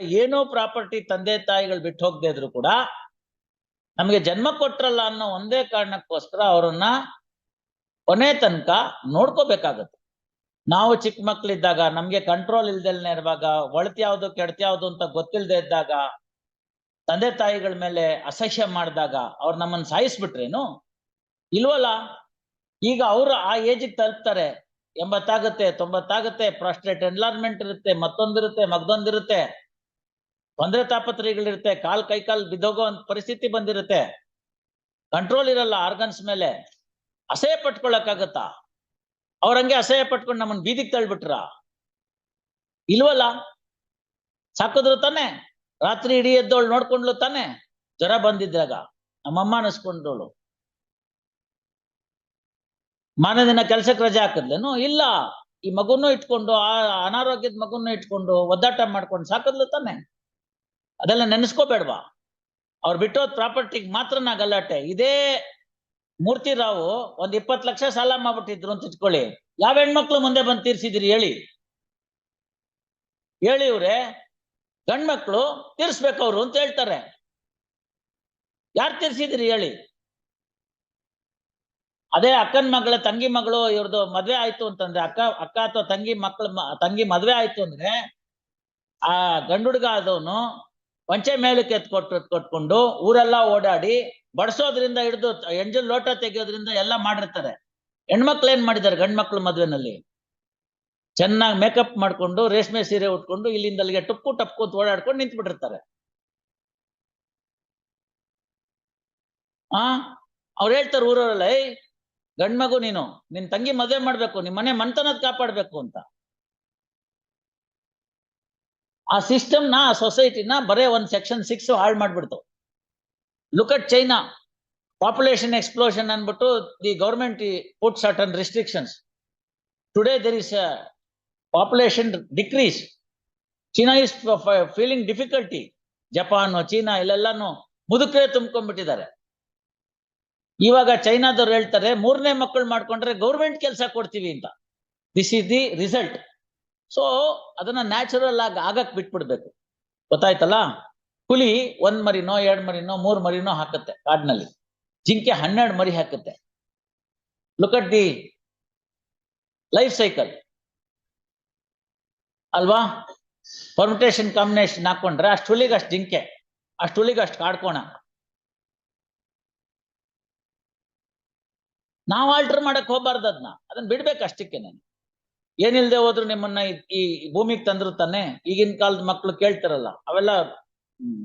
ಏನೋ ಪ್ರಾಪರ್ಟಿ ತಂದೆ ತಾಯಿಗಳು ಬಿಟ್ಟು ಹೋಗದೆ ಇದ್ರು ಕೂಡ ನಮಗೆ ಜನ್ಮ ಕೊಟ್ರಲ್ಲ ಅನ್ನೋ ಒಂದೇ ಕಾರಣಕ್ಕೋಸ್ಕರ ಅವರನ್ನ ಕೊನೆ ತನಕ ನೋಡ್ಕೋಬೇಕಾಗತ್ತೆ. ನಾವು ಚಿಕ್ಕ ಮಕ್ಳಿದ್ದಾಗ ನಮ್ಗೆ ಕಂಟ್ರೋಲ್ ಇಲ್ದೆಲ್ನೇ ಇರುವಾಗ, ಒಳತ್ ಯಾವ್ದು ಅಂತ ಗೊತ್ತಿಲ್ಲದೆ ಇದ್ದಾಗ, ತಂದೆ ತಾಯಿಗಳ ಮೇಲೆ ಅಸಹ್ಯ ಮಾಡಿದಾಗ ಅವ್ರು ನಮ್ಮನ್ನ ಸಾಯಿಸ್ಬಿಟ್ರೇನು? ಇಲ್ವಲ್ಲ? ಈಗ ಅವರು ಆ ಏಜಿಗೆ ತಲುಪ್ತಾರೆ. ಎಂಬತ್ತಾಗುತ್ತೆ, ತೊಂಬತ್ತಾಗುತ್ತೆ ಪ್ರಾಸ್ಟ್ರೇಟ್ ಎನ್ಲಾರ್ಮೆಂಟ್ ಇರುತ್ತೆ, ಮತ್ತೊಂದಿರುತ್ತೆ, ಮಗ್ದೊಂದಿರುತ್ತೆ. ತೊಂದರೆ ತಾಪತ್ರಯಗಳಿರುತ್ತೆ, ಕಾಲ್ ಕೈ ಕಾಲ್ ಬಿದ್ದೋಗೋ ಅಂತ ಪರಿಸ್ಥಿತಿ ಬಂದಿರುತ್ತೆ. ಕಂಟ್ರೋಲ್ ಇರಲ್ಲ ಆರ್ಗನ್ಸ್ ಮೇಲೆ. ಅಸಹ್ಯ ಪಟ್ಕೊಳಕ್ಕಾಗತ್ತಾ? ಅವ್ರಂಗೆ ಅಸಹ್ಯ ಪಟ್ಕೊಂಡು ನಮ್ಮನ್ ಬೀದಿಗೆ ತಳ್ಬಿಟ್ರ? ಇಲ್ವಲ್ಲ? ಸಾಕಿದ್ರು ತಾನೆ. ರಾತ್ರಿ ಇಡೀ ಎದ್ದೋಳು ನೋಡ್ಕೊಂಡ್ಲು ತಾನೆ. ಜ್ವರ ಬಂದಿದ್ದಾಗ ನಮ್ಮಮ್ಮ ಅನಿಸ್ಕೊಂಡೋಳು. ಮಾನ ದಿನ ಕೆಲ್ಸಕ್ಕೆ ರಜೆ ಹಾಕಿದ್ಲೇನು? ಇಲ್ಲ. ಈ ಮಗುನೂ ಇಟ್ಕೊಂಡು, ಆ ಅನಾರೋಗ್ಯದ ಮಗುನೂ ಇಟ್ಕೊಂಡು ಒದ್ದಾಟ ಮಾಡ್ಕೊಂಡು ಸಾಕದ್ಲು ತಾನೆ. ಅದೆಲ್ಲ ನೆನೆಸ್ಕೋಬೇಡ್ವಾ. ಅವ್ರು ಬಿಟ್ಟೋದ್ ಪ್ರಾಪರ್ಟಿಗೆ ಮಾತ್ರ ನಾ ಗಲಾಟೆ. ಇದೇ ಮೂರ್ತಿ ರಾವು ಒಂದ್ ಇಪ್ಪತ್ ಲಕ್ಷ ಸಾಲ ಮಾಡ್ಬಿಟ್ಟಿದ್ರು ಅಂತ ಇಟ್ಕೊಳ್ಳಿ. ಯಾವ ಹೆಣ್ಮಕ್ಳು ಮುಂದೆ ಬಂದು ತೀರ್ಸಿದಿರಿ ಹೇಳಿ. ಹೇಳಿ ಇವ್ರೆ. ಗಂಡ್ಮಕ್ಳು ತೀರ್ಸ್ಬೇಕವ್ರು ಅಂತ ಹೇಳ್ತಾರೆ. ಯಾರು ತೀರ್ಸಿದಿರಿ ಹೇಳಿ. ಅದೇ ಅಕ್ಕನ ಮಗಳ, ತಂಗಿ ಮಗಳು ಇವ್ರದ್ದು ಮದ್ವೆ ಆಯ್ತು ಅಂತಂದ್ರೆ ಅಕ್ಕ ಅಕ್ಕ ಅಥವಾ ತಂಗಿ ಮಕ್ಳ ತಂಗಿ ಮದ್ವೆ ಆಯ್ತು ಅಂದ್ರೆ ಆ ಗಂಡುಡ್ಗ ಆದವನು ಪಂಚೆ ಮೇಲಕ್ಕೆ ಎತ್ಕೊಟ್ಟು ಕೊಟ್ಕೊಂಡು ಊರೆಲ್ಲ ಓಡಾಡಿ ಬಡಿಸೋದ್ರಿಂದ ಹಿಡಿದು ಎಂಜಲ್ ಲೋಟ ತೆಗೆಯೋದ್ರಿಂದ ಎಲ್ಲ ಮಾಡಿರ್ತಾರೆ. ಹೆಣ್ಮಕ್ಳು ಏನ್ ಮಾಡಿದ್ದಾರೆ ಗಂಡ್ಮಕ್ಳು ಮದ್ವೆನಲ್ಲಿ? ಚೆನ್ನಾಗಿ ಮೇಕಪ್ ಮಾಡ್ಕೊಂಡು ರೇಷ್ಮೆ ಸೀರೆ ಉಟ್ಕೊಂಡು ಇಲ್ಲಿಂದ ಅಲ್ಲಿಗೆ ಟುಪ್ಪು ಅಂತ ಓಡಾಡ್ಕೊಂಡು ನಿಂತು ಬಿಟ್ಟಿರ್ತಾರೆ ಆ? ಅವ್ರು ಹೇಳ್ತಾರೆ ಊರವರೆಲ್ಲ, ಏಯ್ ಗಂಡ್ಮಗು ನೀನು, ನಿನ್ ತಂಗಿ ಮದ್ವೆ ಮಾಡ್ಬೇಕು, ನಿಮ್ ಮನೆ ಮನ್ತನದ್ ಕಾಪಾಡ್ಬೇಕು ಅಂತ. ಆ ಸಿಸ್ಟಮ್ನ, ಆ ಸೊಸೈಟಿನ ಬರೇ ಒಂದು ಸೆಕ್ಷನ್ ಸಿಕ್ಸ್ ಹಾಳು ಮಾಡ್ಬಿಡ್ತು. Look at China population explosion ಅನ್ಬಿಟ್ಟು the government put certain restrictions today there is population decrease China is feeling difficulty Japan China ಇಲ್ಲೆಲ್ಲಾನು ಮುದುಕರೇ ತುಂಬ್ಕೊಂಡ್ಬಿಟ್ಟಿದ್ದಾರೆ. ಇವಾಗ ಚೈನಾದವ್ರು ಹೇಳ್ತಾರೆ, ಮೂರನೇ ಮಕ್ಕಳು ಮಾಡ್ಕೊಂಡ್ರೆ ಗೌರ್ಮೆಂಟ್ ಕೆಲಸ ಕೊಡ್ತೀವಿ ಅಂತ. This is the result so ಅದನ್ನ ನ್ಯಾಚುರಲ್ ಆಗಿ ಆಗಕ್ ಬಿಟ್ಬಿಡ್ಬೇಕು. ಗೊತ್ತಾಯ್ತಲ್ಲ? ಹುಲಿ ಒಂದ್ ಮರಿನೋ, ಎರಡ್ ಮರಿನೋ, ಮೂರ್ ಮರಿನೋ ಹಾಕುತ್ತೆ ಕಾಡ್ನಲ್ಲಿ. ಜಿಂಕೆ ಹನ್ನೆರಡು ಮರಿ ಹಾಕುತ್ತೆ. Look at the life cycle ಅಲ್ವಾ? ಪರ್ಮಿಟೇಷನ್ ಕಾಂಬಿನೇಷನ್ ಹಾಕೊಂಡ್ರೆ ಅಷ್ಟು ಹುಲಿಗೆ ಅಷ್ಟು ಜಿಂಕೆ, ಅಷ್ಟು ಹುಲಿಗೆ ಅಷ್ಟು ಕಾಡ್ಕೋಣ. ನಾವು ಆಲ್ಟರ್ ಮಾಡಕ್ ಹೋಗ್ಬಾರ್ದು ಅದನ್ನ ಅದನ್ನ ಬಿಡ್ಬೇಕು ಅಷ್ಟಕ್ಕೆ ನಾನು. ಏನಿಲ್ದೆ ಹೋದ್ರು ನಿಮ್ಮನ್ನ ಈ- ಭೂಮಿಗೆ ತಂದ್ರು ತಾನೆ ಈಗಿನ ಕಾಲದ ಮಕ್ಳು ಕೇಳ್ತಾರಲ್ಲ. ಅವೆಲ್ಲ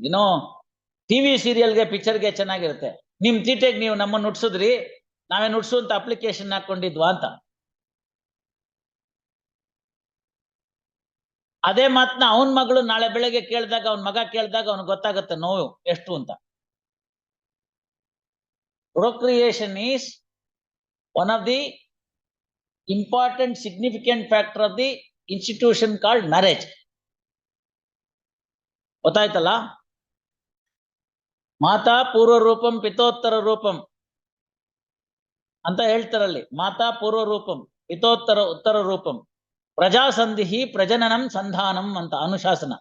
ಏನೋ ಟಿವಿ ಸೀರಿಯಲ್ಗೆ ಪಿಕ್ಚರ್ಗೆ ಚೆನ್ನಾಗಿರುತ್ತೆ. ನಿಮ್ ತೀಟೆಗೆ ನೀವು ನಮ್ಮನ್ನು ನುಡ್ಸಿದ್ರಿ, ನಾವೇ ನುಡ್ಸುವಂತ ಅಪ್ಲಿಕೇಶನ್ ಹಾಕೊಂಡಿದ್ವಾ ಅಂತ. ಅದೇ ಮಾತನ್ನ ಅವನ್ ಮಗಳು ನಾಳೆ ಬೆಳಗ್ಗೆ ಕೇಳಿದಾಗ, ಅವನ್ ಮಗ ಕೇಳಿದಾಗ ಅವ್ನ್ ಗೊತ್ತಾಗುತ್ತೆ ನೋವು ಎಷ್ಟು ಅಂತ. Procreation is one of the important significant factor of the institution called marriage ಗೊತ್ತಾಯ್ತಲ್ಲ? ಮಾತಾ ಪೂರ್ವ ರೂಪಂ, ಪಿತೋತ್ತರ ರೂಪಂ ಅಂತ ಹೇಳ್ತಾರಲ್ಲಿ. ಮಾತಾ ಪೂರ್ವ ರೂಪಂ, ಪಿತೋತ್ತರ ಉತ್ತರ ರೂಪಂ. ಪ್ರಜಾಸಂಧಿ ಪ್ರಜನನಂ ಸಂಧಾನಂ ಅಂತ ಅನುಶಾಸನ.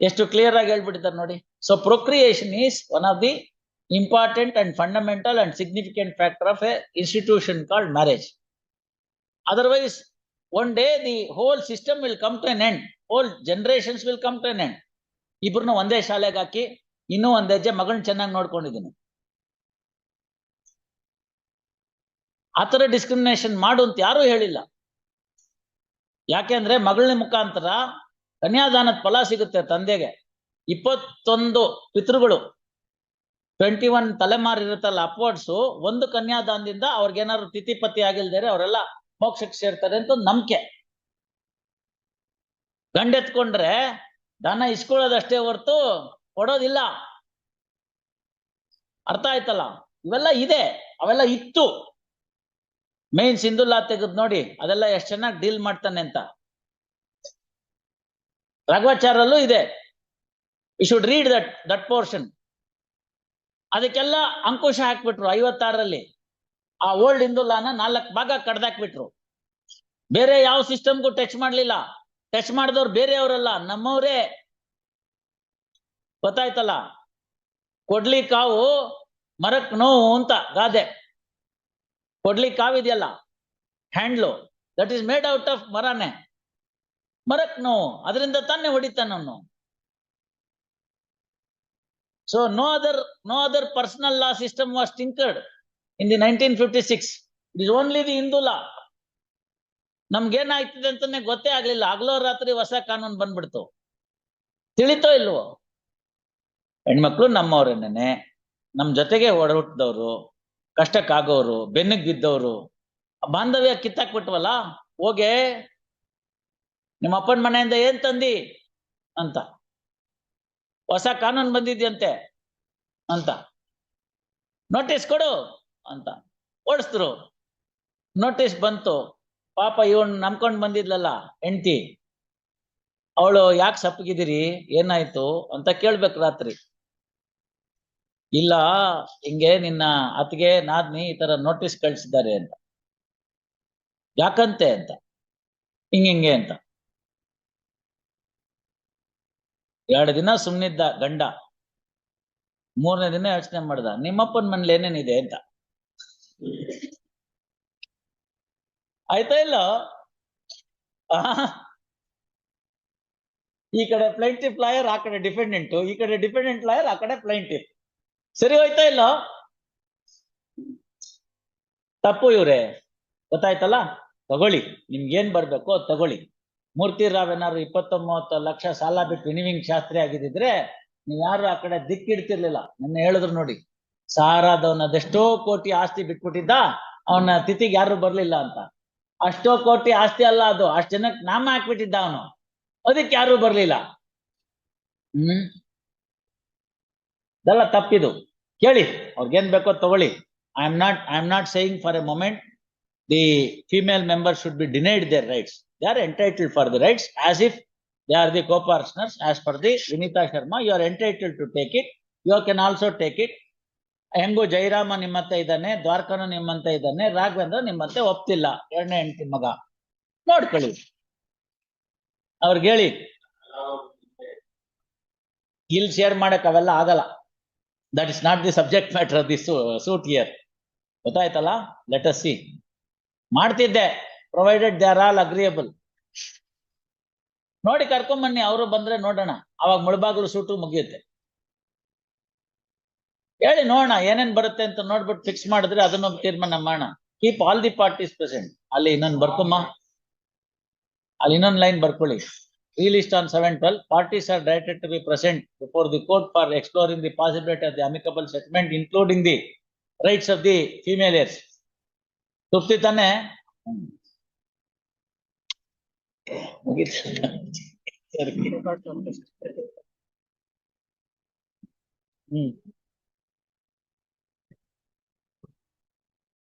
ಎಷ್ಟು ಕ್ಲಿಯರ್ ಆಗಿ ಹೇಳ್ಬಿಟ್ಟಿದ್ದಾರೆ ನೋಡಿ. So procreation is one of the important and fundamental and significant factor of a institution called marriage otherwise one day the whole system will come to an end whole generations will come to an end ಇಬ್ರನ್ನ ಒಂದೇ ಶಾಲೆಗೆ ಹಾಕಿ ಇನ್ನೂ ಒಂದ್ ಹೆಜ್ಜೆ ಮಗಳನ್ನ ಚೆನ್ನಾಗಿ ನೋಡ್ಕೊಂಡಿದ್ದೀನಿ. ಆತರ discrimination ಮಾಡು ಅಂತ ಯಾರು ಹೇಳಿಲ್ಲ. ಯಾಕೆಂದ್ರೆ ಮಗಳ ಮುಖಾಂತರ ಕನ್ಯಾದಾನದ ಫಲ ಸಿಗುತ್ತೆ ತಂದೆಗೆ. ಇಪ್ಪತ್ತೊಂದು ಪಿತೃಗಳು ಟ್ವೆಂಟಿ ಒನ್ ತಲೆಮಾರು ಇರುತ್ತಲ್ಲ ಅಪ್ವರ್ಡ್ಸು ಒಂದು ಕನ್ಯಾದಾನದಿಂದ ಅವ್ರಿಗೇನಾದ್ರು ತಿಥಿಪತಿ ಆಗಿಲ್ದೇ ಅವರೆಲ್ಲ ಮೋಕ್ಷಕ್ಕೆ ಸೇರ್ತಾರೆ ಅಂತ ನಂಬಿಕೆ. ಗಂಡೆತ್ಕೊಂಡ್ರೆ ದಾನ ಇಸ್ಕೊಳ್ಳೋದಷ್ಟೇ ಹೊರತು ಕೊಡೋದಿಲ್ಲ. ಅರ್ಥ ಆಯ್ತಲ್ಲ? ಇವೆಲ್ಲ ಇದೆ, ಅವೆಲ್ಲ ಇತ್ತು. ಮೇನ್ ಸಿಂಧುಲ್ಲಾ ತೆಗೆದ್ ನೋಡಿ, ಅದೆಲ್ಲ ಎಷ್ಟು ಚೆನ್ನಾಗಿ ಡೀಲ್ ಮಾಡ್ತಾನೆ ಅಂತ. ರಾಘವಾಚಾರಲ್ಲೂ ಇದೆ. You should read that that portion ಅದಕ್ಕೆಲ್ಲ ಅಂಕುಶ ಹಾಕ್ಬಿಟ್ರು ಐವತ್ತಾರರಲ್ಲಿ. ಆ ಓಲ್ಡ್ ಹಿಂದುಲ್ಲಾನ ನಾಲ್ಕು ಭಾಗ ಕಡ್ದಾಕ್ಬಿಟ್ರು. ಬೇರೆ ಯಾವ ಸಿಸ್ಟಮ್ಗೂ ಟಚ್ ಮಾಡ್ಲಿಲ್ಲ. ಟಚ್ ಮಾಡಿದವ್ರು ಬೇರೆಯವರಲ್ಲ, ನಮ್ಮವರೇ. ಗೊತ್ತಾಯ್ತಲ್ಲ? ಕೊಡ್ಲಿ ಕಾವು ಮರಕ್ ನೋವು ಅಂತ ಗಾದೆ. ಕೊಡ್ಲಿ ಕಾವಿದೆಯಲ್ಲ handle. That is made out of ಮರನೆ. ಮರಕ್ ನೋವು. ಅದರಿಂದ ತಾನೇ ಹೊಡಿತಾನವನು. So no other no other personal law system was tinkered in the nineteen fifty six it is only the Hindu law ನಮ್ಗೇನಾಗ್ತಿದೆ ಅಂತಾನೆ ಗೊತ್ತೇ ಆಗ್ಲಿಲ್ಲ. ಹಗಲೋ ರಾತ್ರಿ ಹೊಸ ಕಾನೂನು ಬಂದ್ಬಿಡ್ತು. ತಿಳಿತೋ ಇಲ್ವೋ? ಹೆಣ್ಮಕ್ಳು ನಮ್ಮವ್ರೇನೆ ನಮ್ಮ ಜೊತೆಗೆ ಒಡಹುಟ್ಟಿದವ್ರು ಕಷ್ಟಕ್ಕಾಗೋರು, ಬೆನ್ನಿಗೆ ಬಿದ್ದವ್ರು, ಬಾಂಧವ್ಯ ಕಿತ್ತಾಕ್ಬಿಟ್ವಲ್ಲ, ಹೋಗೆ ನಿಮ್ಮ ಅಪ್ಪನ ಮನೆಯಿಂದ ಏನ್ ತಂದಿ? ಅಂತ. ಹೊಸ ಕಾನೂನು ಬಂದಿದ್ಯಂತೆ ಅಂತ. ನೋಟಿಸ್ ಕೊಡು ಅಂತ. ಓಡಿಸಿದ್ರು. ನೋಟಿಸ್ ಬಂತು. ಪಾಪ ಇವನ್ ನಂಬ್ಕೊಂಡ್ ಬಂದಿದ್ಲಲ್ಲ, ಹೆಂಡತಿ. ಅವಳು ಯಾಕೆ ಸಪ್ಪಗಿದ್ದೀರಿ? ಏನಾಯ್ತು ಅಂತ ಕೇಳ್ಬೇಕು ರಾತ್ರಿ. ಇಲ್ಲ, ಹಿಂಗೆ ನಿನ್ನ ಅತ್ತಿಗೆ, ನಾದ್ನಿ ಈ ತರ ನೋಟಿಸ್ ಕಳ್ಸಿದ್ದಾರೆ ಅಂತ. ಯಾಕಂತೆ ಅಂತ. ಹಿಂಗಿಂಗೆ ಅಂತ. ಎರಡು ದಿನ ಸುಮ್ನಿದ್ದ ಗಂಡ. ಮೂರನೇ ದಿನ ಯೋಚನೆ ಮಾಡ್ದ, ನಿಮ್ಮಪ್ಪನ ಮನೇಲಿ ಏನೇನಿದೆ ಅಂತ. ಆಯ್ತಾ ಇಲ್ಲ? ಈ ಕಡೆ ಪ್ಲೈಂಟಿಫ್ ಲಾಯರ್ ಆ ಕಡೆ ಡಿಪೆಂಡೆಂಟ್ ಈ ಕಡೆ ಡಿಫೆಂಡೆಂಟ್ ಲಾಯರ್ ಆ ಕಡೆ ಪ್ಲೈಂಟಿಫ್ ಸರಿ ಹೋಯ್ತಾ ಇಲ್ಲ? ತಪ್ಪು ಇವ್ರೆ. ಗೊತ್ತಾಯ್ತಲ್ಲ? ತಗೊಳ್ಳಿ. ನಿಮ್ಗೇನ್ ಬರ್ಬೇಕು ಬರ್ಬೇಕೋ, ತಗೊಳ್ಳಿ. ಮೂರ್ತಿ ರಾವ್ ಏನಾದ್ರು ಇಪ್ಪತ್ತೊಂಬತ್ತು ಲಕ್ಷ ಸಾಲ ಬಿಟ್ಟು ವಿನಿವಿಂಗ್ ಶಾಸ್ತ್ರಿ ಆಗಿದ್ದಿದ್ರೆ ನೀವ್ ಯಾರು ಆ ಕಡೆ ದಿಕ್ಕಿಡ್ತಿರ್ಲಿಲ್ಲ. ನನ್ನ ಹೇಳಿದ್ರು ನೋಡಿ, ಸಾರಾದವನ ಅದೆಷ್ಟೋ ಕೋಟಿ ಆಸ್ತಿ ಬಿಟ್ಬಿಟ್ಟಿದ್ದ, ಅವನ ತಿಥಿಗೆ ಯಾರು ಬರ್ಲಿಲ್ಲ ಅಂತ. ಅಷ್ಟೋ ಕೋಟಿ ಆಸ್ತಿ ಅಲ್ಲ ಅದು, ಅಷ್ಟ್ ಜನಕ್ಕೆ ನಾಮ ಹಾಕ್ಬಿಟ್ಟಿದ್ದ ಅವನು. ಅದಕ್ಕೆ ಯಾರು ಬರ್ಲಿಲ್ಲ. ಹ್ಮ್. ಇದೆಲ್ಲ ತಪ್ಪಿದು. ಕೇಳಿ, ಅವ್ರಿಗೇನ್ ಬೇಕೋ ತಗೊಳ್ಳಿ. I am not I am not saying for a moment the female member should be denied their rights they entitled for for rights as as if are the co-partners. As per the Vinita Sharma you are entitled to take it you can also take it ಹೆಂಗು ಜೈರಾಮ ನಿಮ್ಮಂತೆ ಇದ್ದಾನೆ, ದ್ವಾರಕನು ನಿಮ್ಮಂತೆ ಇದ್ದಾನೆ, ರಾಘವೇಂದ್ರ ನಿಮ್ಮಂತೆ ಒಪ್ತಿಲ್ಲ. ಎರಡನೇ ಹೆಂಡತಿ ಮಗ. ನೋಡ್ಕೊಳ್ಳಿ. ಅವ್ರಿಗೆ ಹೇಳಿ. ಇಲ್ಲಿ ಶೇರ್ ಮಾಡಕ್ ಅವೆಲ್ಲ ಆಗಲ್ಲ. That is not the subject matter of the suit here ಗೊತ್ತಾಯ್ತಲ್ಲ? ಲೆಟ್ ಅಸ್ ಸಿ ಮಾಡ್ತಿದ್ದೆ. Provided they are all agreeable ನೋಡಿ ಕರ್ಕೊಂಬನ್ನಿ, ಅವರು ಬಂದ್ರೆ ನೋಡೋಣ. ಅವಾಗ ಮುಳಬಾಗ್ಲು ಸೂಟು ಮುಗಿಯುತ್ತೆ. ಹೇಳಿ ನೋಡೋಣ, ಏನೇನ್ ಬರುತ್ತೆ ಅಂತ ನೋಡ್ಬಿಟ್ಟು ಫಿಕ್ಸ್ ಮಾಡಿದ್ರೆ ಅದನ್ನ ತೀರ್ಮಾನ ಮಾಡೋಣ. Keep all the parties present ಅಲ್ಲಿ ಇನ್ನೊಂದು ಬರ್ಕೊಮ್ಮ ಅಲ್ಲಿ ಇನ್ನೊಂದು ಲೈನ್ ಬರ್ಕೊಳ್ಳಿ. ಈ list on seven twelve parties are directed to be present before the court for exploring the possibility of the amicable settlement including the rights of the female heirs ತೃಪ್ತಿ ತಾನೆ? ಮುಗೀತು ಸರಿ. ಹ್ಮ್